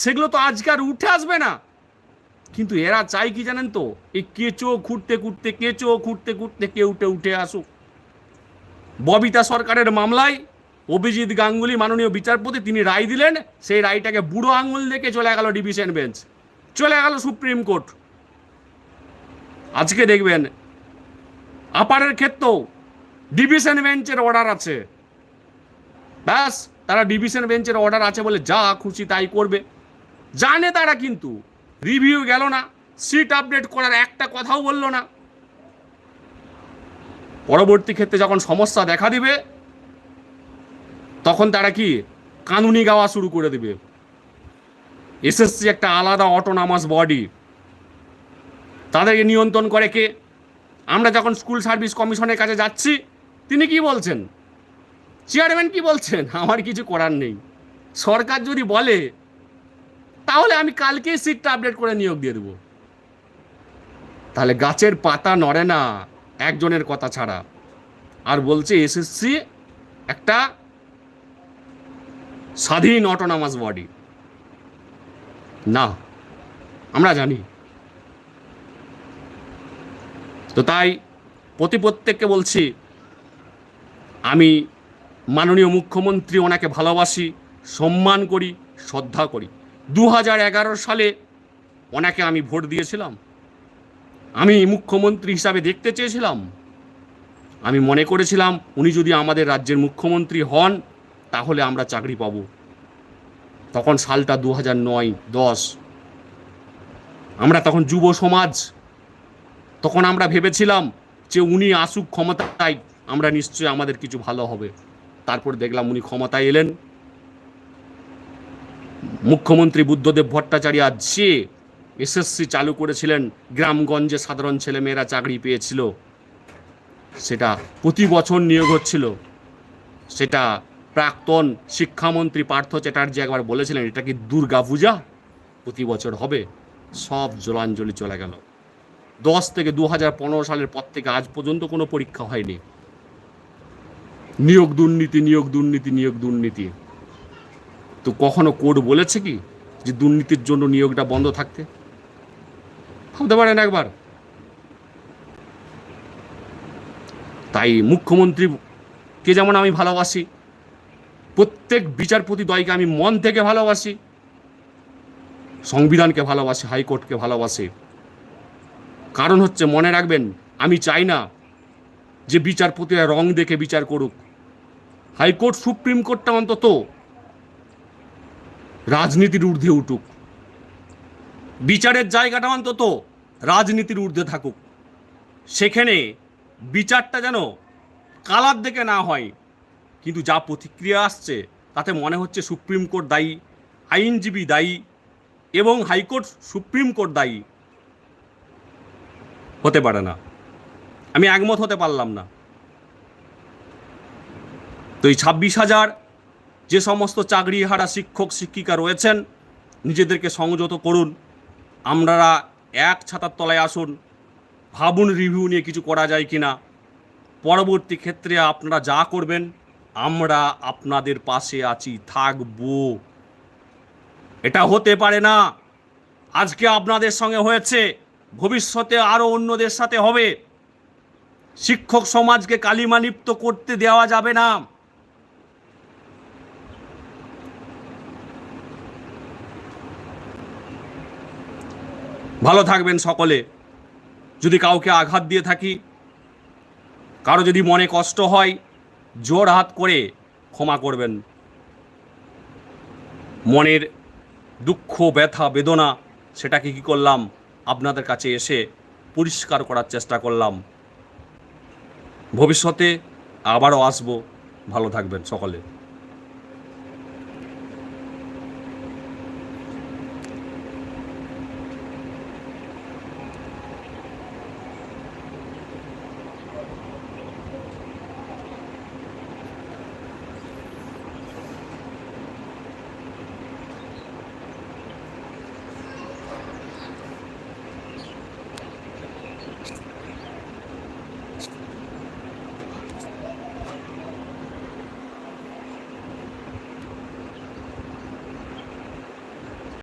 সেগুলো তো আজকে আর উঠে আসবে না। কিন্তু এরা চাই কি জানেন তো? এই কেঁচো খুঁড়তে খুঁড়তে, কেঁচো খুঁড়তে খুঁড়তে কেউটে উঠে আসুক। ববিতা সরকারের মামলায় অভিজিৎ গাঙ্গুলি মাননীয় বিচারপতি, তিনি রায় দিলেন, সেই রায়টাকে বুড়ো আঙুল দেখে চলে গেল ডিভিশন বেঞ্চ। চলে গেল সুপ্রিম কোর্ট। আজকে দেখবেন, আপারের ক্ষেত্রেও ডিভিশন বেঞ্চের অর্ডার আছে। ব্যাস, তারা ডিভিশন বেঞ্চের অর্ডার আছে বলে যা খুশি তাই করবে। জানে তারা কিন্তু। রিভিউ গেল না সিট আপডেট করার একটা কথাও বলল না। পরবর্তী ক্ষেত্রে যখন সমস্যা দেখা দিবে, তখন তারা কি? কানুনি গাওয়া শুরু করে দিবে। এসএসসি একটা আলাদা অটোনামাস বডি তাদেরকে নিয়ন্ত্রণ করে কে? আমরা যখন স্কুল সার্ভিস কমিশনের কাছে যাচ্ছি, তিনি কি বলছেন? চেয়ারম্যান কি বলছেন? আমার কিছু করার নেই। সরকার যদি বলে তাহলে আমি কালকেই সিটটা আপডেট করে নিয়োগ দিয়ে দেবো। তাহলে গাছের পাতা নড়ে না, একজনের কথা ছাড়া। আর বলছে এসএসসি একটা স্বাধীন অটোনামাস বডি না, আমরা জানি। তো তাই প্রতি প্রত্যেককে বলছি, আমি মাননীয় মুখ্যমন্ত্রী ওনাকে ভালোবাসি, সম্মান করি, শ্রদ্ধা করি। দু হাজার এগারো সালে ওনাকে আমি ভোট দিয়েছিলাম। আমি মুখ্যমন্ত্রী হিসাবে দেখতে চেয়েছিলাম। আমি মনে করেছিলাম, উনি যদি আমাদের রাজ্যের মুখ্যমন্ত্রী হন, তাহলে আমরা চাকরি পাব। তখন সালটা দু হাজার নয় দশ। আমরা তখন যুব সমাজ। তখন আমরা ভেবেছিলাম যে উনি আসুক ক্ষমতায়, আমরা নিশ্চয়ই আমাদের কিছু ভালো হবে। তারপর দেখলাম উনি ক্ষমতায় এলেন। মুখ্যমন্ত্রী বুদ্ধদেব ভট্টাচার্য যে এসএসসি চালু করেছিলেন। গ্রামগঞ্জে সাধারণ ছেলেমেয়েরা চাকরি পেয়েছিল। সেটা প্রতি বছর নিয়োগ হচ্ছিল। সেটা প্রাক্তন শিক্ষামন্ত্রী পার্থ চ্যাটার্জি একবার বলেছিলেন, এটা কি দুর্গা পূজা? প্রতি বছর হবে। সব জলাঞ্জলি চলে গেল। দশ থেকে দু হাজার পনেরো সালের পর থেকে আজ পর্যন্ত কোনো পরীক্ষা হয়নি। নিয়োগ দুর্নীতি নিয়োগ দুর্নীতি নিয়োগ দুর্নীতি। তো কখনো কোর্ট বলেছে কি যে দুর্নীতির জন্য নিয়োগটা বন্ধ থাকতে? ভাবতে পারেন একবার। তাই মুখ্যমন্ত্রীকে যেমন আমি ভালোবাসি, প্রত্যেক বিচারপতি দয়কে আমি মন থেকে ভালোবাসি, সংবিধানকে ভালোবাসি, হাইকোর্টকে ভালোবাসি। কারণ হচ্ছে মনে রাখবেন, আমি চাই না যে বিচারপতিরা রং দেখে বিচার করুক। হাইকোর্ট, সুপ্রিম কোর্টটা অন্তত রাজনীতির ঊর্ধ্বে উঠুক। বিচারের জায়গাটা অন্তত রাজনীতির ঊর্ধ্বে থাকুক। সেখানে বিচারটা যেন কালার দেখে না হয়, কিন্তু যা প্রতিক্রিয়া আসছে তাতে মনে হচ্ছে সুপ্রিম কোর্ট দায়ী, আইনজীবী দায়ী এবং হাইকোর্ট সুপ্রিম কোর্ট দায়ী হতে পারে না। আমি একমত হতে পারলাম না। তো এই ছাব্বিশ হাজার যে সমস্ত চাকরিহারা শিক্ষক, শিক্ষিকা রয়েছেন, নিজেদেরকে সংযত করুন। আমরা এক ছাতার তলায় আসুন, ভাবুন রিভিউ নিয়ে কিছু করা যায় কি না পরবর্তী ক্ষেত্রে আপনারা যা করবেন, আমরা আপনাদের পাশে আছি, থাকব। এটা হতে পারে না। আজকে আপনাদের সঙ্গে হয়েছে, ভবিষ্যতে আরও অন্যদের সাথে হবে। শিক্ষক সমাজকে কালিমালিপ্ত করতে দেওয়া যাবে না। ভালো থাকবেন সকলে। যদি কাউকে আঘাত দিয়ে থাকি, কারও যদি মনে কষ্ট হয়, জোর হাত করে ক্ষমা করবেন। মনের দুঃখ, ব্যথা, বেদনা, সেটাকে কী করলাম? আপনাদের কাছে এসে পরিষ্কার করার চেষ্টা করলাম। ভবিষ্যতে আবারও আসব। ভালো থাকবেন সকলে।